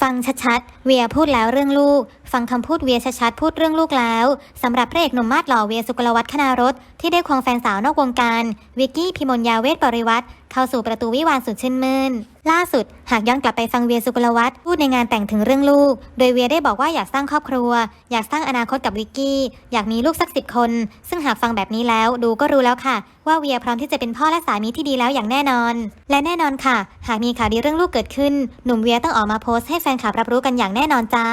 ฟังชัดๆ เวียพูดแล้วเรื่องลูก ฟังคำพูดเวียชัดๆ พูดเรื่องลูกแล้วสำหรับพระเอกหนุ่มมาดหล่อเวียสุกลวัฒน์คณารถที่ได้ควงแฟนสาวนอกวงการ วิกกี้พิมลยาเวทปริวัตรเข้าสู่ประตูวิวาห์สุดชื่นมื่น ล่าสุด หากย้อนกลับไปฟังเวียสุกลวัตพูดในงานแต่งถึงเรื่องลูก โดยเวียได้บอกว่าอยากสร้างครอบครัว อยากสร้างอนาคตกับวิกกี้ อยากมีลูกสักสิบคน ซึ่งหากฟังแบบนี้แล้วดูก็รู้แล้วค่ะ ว่าเวียพร้อมที่จะเป็นพ่อและสามีที่ดีแล้วอย่างแน่นอน และแน่นอนค่ะ หากมีข่าวดีเรื่องลูกเกิดขึ้น หนุ่มเวียต้องออกมาโพสต์ให้แฟนคลับรับรู้กันอย่างแน่นอนจ้า